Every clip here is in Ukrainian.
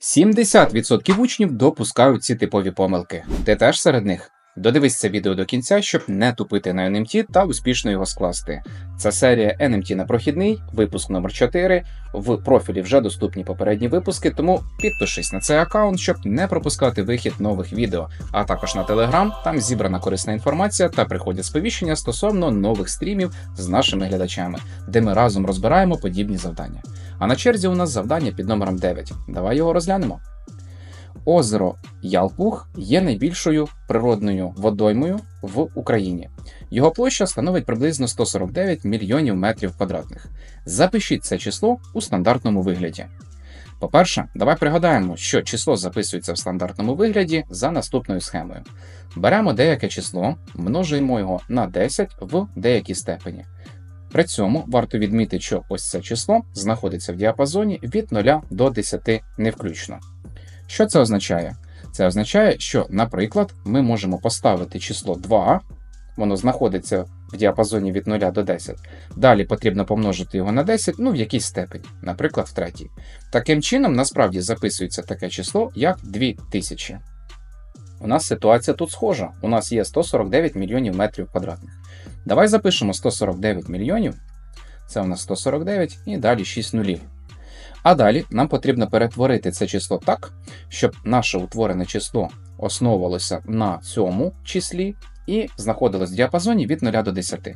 70% учнів допускають ці типові помилки. Ти теж серед них? Додивись це відео до кінця, щоб не тупити на NMT та успішно його скласти. Це серія NMT на прохідний, випуск номер 4. В профілі вже доступні попередні випуски, тому підпишись на цей аккаунт, щоб не пропускати вихід нових відео. А також на Telegram, там зібрана корисна інформація та приходять сповіщення стосовно нових стрімів з нашими глядачами, де ми разом розбираємо подібні завдання. А на черзі у нас завдання під номером 9. Давай його розглянемо. Озеро Ялпух є найбільшою природною водоймою в Україні. Його площа становить приблизно 149 мільйонів метрів квадратних. Запишіть це число у стандартному вигляді. По-перше, давай пригадаємо, що число записується в стандартному вигляді за наступною схемою. Беремо деяке число, множуємо його на 10 в деякій степені. При цьому варто відмітити, що ось це число знаходиться в діапазоні від 0 до 10 не включно. Що це означає? Це означає, що, наприклад, ми можемо поставити число 2, воно знаходиться в діапазоні від 0 до 10. Далі потрібно помножити його на 10, ну в якійсь степені, наприклад, в третій. Таким чином, насправді записується таке число, як 2000. У нас ситуація тут схожа. У нас є 149 мільйонів метрів квадратних. Давай запишемо 149 мільйонів. Це у нас 149 і далі 6 нулів. А далі нам потрібно перетворити це число так, щоб наше утворене число основувалося на цьому числі і знаходилось в діапазоні від 0 до 10.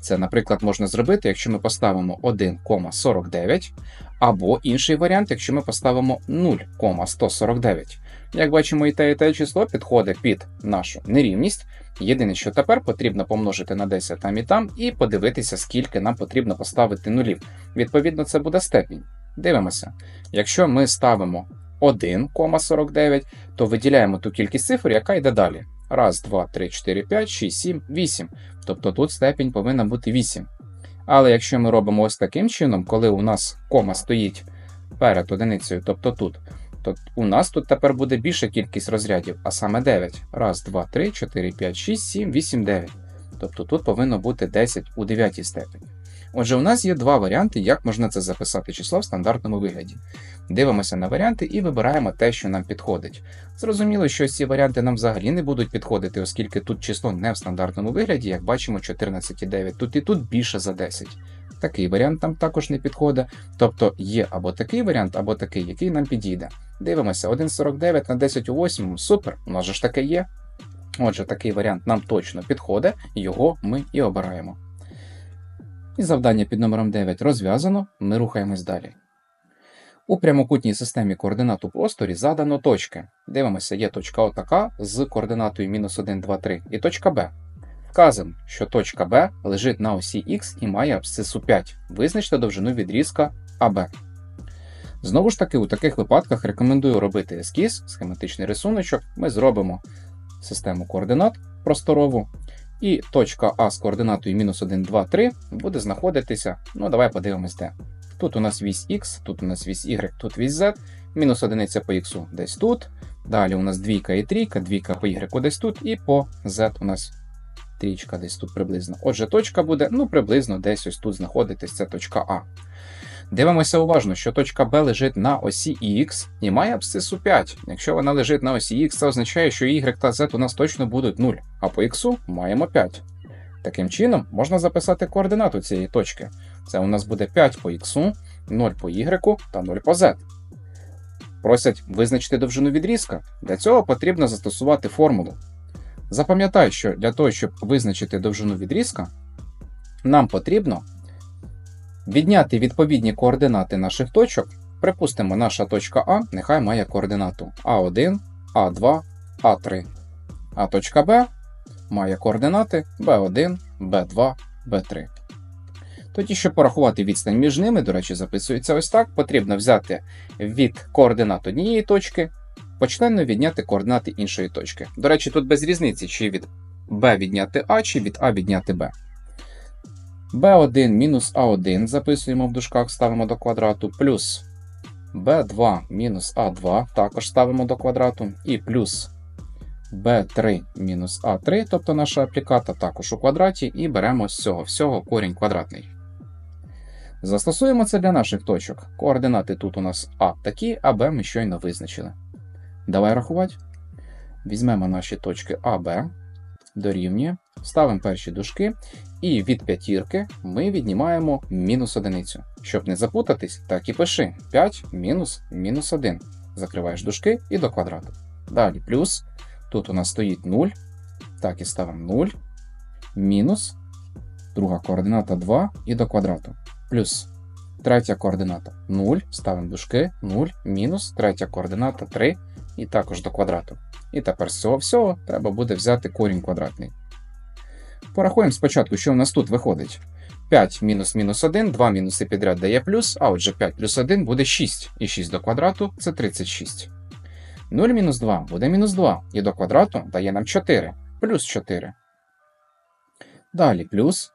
Це, наприклад, можна зробити, якщо ми поставимо 1,49, або інший варіант, якщо ми поставимо 0,149. Як бачимо, і те, і те число підходить під нашу нерівність. Єдине, що тепер потрібно помножити на 10 там і там, і подивитися, скільки нам потрібно поставити нулів. Відповідно, це буде степінь. Дивимося. Якщо ми ставимо 1,49, то виділяємо ту кількість цифр, яка йде далі. Раз, два, три, 4, 5, 6, 7, 8. Тобто тут степінь повинна бути 8. Але якщо ми робимо ось таким чином, коли у нас кома стоїть перед одиницею, тобто тут, то у нас тут тепер буде більша кількість розрядів, а саме 9. Раз, два, три, 4, 5, 6, 7, 8, 9. Тобто тут повинно бути 10 у 9 степені. Отже, у нас є два варіанти, як можна це записати число в стандартному вигляді. Дивимося на варіанти і вибираємо те, що нам підходить. Зрозуміло, що ці варіанти нам взагалі не будуть підходити, оскільки тут число не в стандартному вигляді, як бачимо, 14,9. Тут і тут більше за 10. Такий варіант нам також не підходить. Тобто є або такий варіант, або такий, який нам підійде. Дивимося, 1,49 на 10 у 8, супер, у нас же ж таке є. Отже, такий варіант нам точно підходить, його ми і обираємо. І завдання під номером 9 розв'язано, ми рухаємось далі. У прямокутній системі координат у просторі задано точки. Дивимося, є точка О така з координатою мінус 1, 2, 3 і точка Б. Вказано, що точка Б лежить на осі Х і має абсцису 5. Визначте довжину відрізка АБ. Знову ж таки, у таких випадках рекомендую робити ескіз, схематичний рисуночок. Ми зробимо систему координат просторову. І точка А з координатою мінус 1, 2, 3 буде знаходитися. Ну, давай подивимось де. Тут у нас вісь Х, тут у нас вісь Y, тут вісь Z, мінус одиниця по Х десь тут. Далі у нас двійка і трійка, двійка по Y десь тут, і по Z у нас трічка десь тут приблизно. Отже, точка буде ну, приблизно десь ось тут знаходитись, це точка А. Дивимося уважно, що точка Б лежить на осі Х і має абсцису 5. Якщо вона лежить на осі Х, це означає, що Y та Z у нас точно будуть 0, а по Х маємо 5. Таким чином, можна записати координату цієї точки. Це у нас буде 5 по Х, 0 по Y та 0 по Z. Просять визначити довжину відрізка. Для цього потрібно застосувати формулу. Запам'ятай, що для того, щоб визначити довжину відрізка, нам потрібно відняти відповідні координати наших точок. Припустимо, наша точка А нехай має координату А1, А2, А3. А точка Б має координати B1, B2, B3. Тоді, щоб порахувати відстань між ними, до речі, записується ось так, потрібно взяти від координат однієї точки, почленно відняти координати іншої точки. До речі, тут без різниці, чи від B відняти А, чи від А відняти Б. B1 мінус А1 записуємо в дужках, ставимо до квадрату, плюс B2 мінус А2 також ставимо до квадрату, і плюс B3 мінус А3, тобто наша апліката також у квадраті, і беремо з цього всього корінь квадратний. Застосуємо це для наших точок. Координати тут у нас А такі, а Б ми щойно визначили. Давай рахувати. Візьмемо наші точки А, Б, дорівнює, ставимо перші дужки, і від п'ятірки ми віднімаємо мінус одиницю. Щоб не запутатись, так і пиши 5 мінус мінус 1. Закриваєш дужки і до квадрату. Далі плюс. Тут у нас стоїть 0. Так і ставимо 0. Мінус. Друга координата 2 і до квадрату. Плюс. Третя координата 0. Ставимо дужки 0. Мінус. Третя координата 3. І також до квадрату. І тепер з цього всього треба буде взяти корінь квадратний. Порахуємо спочатку, що в нас тут виходить. 5 мінус мінус 1, 2 мінуси підряд дає плюс, а отже 5 плюс 1 буде 6, і 6 до квадрату це 36. 0 мінус 2 буде мінус 2, і до квадрату дає нам 4, плюс 4. Далі плюс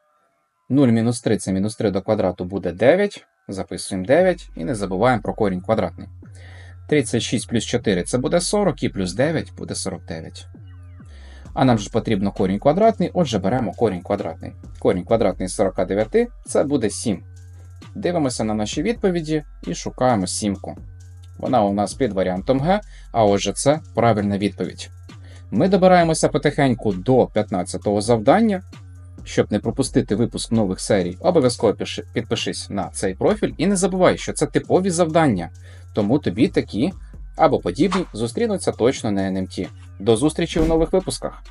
0 мінус 3 це мінус 3 до квадрату буде 9, записуємо 9 і не забуваємо про корінь квадратний. 36 плюс 4 це буде 40, і плюс 9 буде 49. А нам же потрібно корінь квадратний, отже, беремо корінь квадратний. Корінь квадратний з 49 це буде 7. Дивимося на наші відповіді і шукаємо сімку. Вона у нас під варіантом Г, а отже, це правильна відповідь. Ми добираємося потихеньку до 15-го завдання. Щоб не пропустити випуск нових серій, обов'язково підпишись на цей профіль і не забувай, що це типові завдання, тому тобі такі або подібні зустрінуться точно на НМТ. До зустрічі у нових випусках!